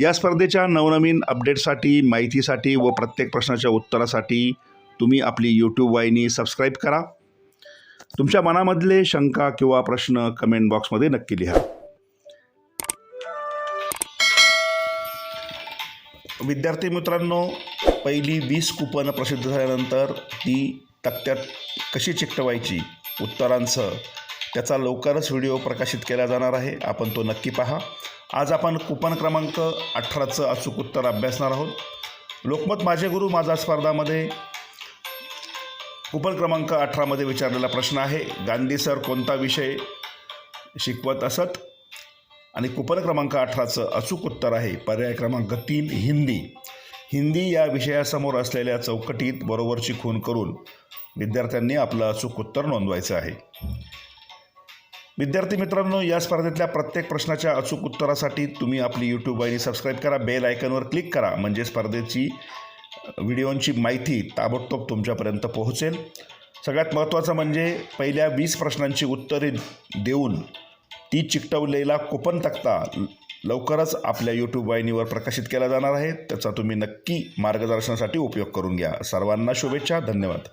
या स्पर्धेच्या नवनवीन अपडेटसाठी माहितीसाठी व प्रत्येक प्रश्नाच्या उत्तरासाठी तुम्ही आपली यूट्यूब वाहिनी सबस्क्राईब करा. तुमच्या मनामधले शंका किंवा प्रश्न कमेंट बॉक्समध्ये नक्की लिहा. विद्यार्थी मित्रांनो पहिली वीस कुपन प्रसिद्ध झाल्यानंतर ती तक्त्यात कशी चिकटवायची? उत्तरांसह त्याचा लवकरच व्हिडिओ प्रकाशित केला जाणार आहे. आपण तो नक्की पहा. आज आपण कुपन क्रमांक अठराचं अचूक उत्तर अभ्यासणार आहोत. लोकमत माझे गुरु माझा स्पर्धामध्ये कुपन क्रमांक अठरामध्ये विचारलेला प्रश्न आहे. गांधी सर कोणता विषय शिकवत असत? आणि कुपन क्रमांक अठराचं अचूक उत्तर आहे. पर्याय क्रमांक तीन हिंदी. हिंदी या विषयासमोर असलेल्या चौकटीत बरोबरची खून करून विद्यार्थ्यांनी आपलं अचूक उत्तर नोंदवायचं आहे. विद्यार्थी मित्रांनो या स्पर्धेतल्या प्रत्येक प्रश्नाच्या अचूक उत्तरासाठी तुम्ही आपली यूट्यूब वाहिनी सबस्क्राईब करा बेल आयकनवर क्लिक करा. म्हणजे स्पर्धेची व्हिडिओंची माहिती ताबडतोब तुमच्यापर्यंत पोहोचेल. सगळ्यात महत्त्वाचं म्हणजे पहिल्या वीस प्रश्नांची उत्तरे देऊन ती चिकटवलेला कुपन तक्ता लवकरच आपल्या यूट्यूब वाहिनीवर प्रकाशित केला जाणार आहे. त्याचा तुम्ही नक्की मार्गदर्शनासाठी उपयोग करून घ्या. सर्वांना शुभेच्छा. धन्यवाद.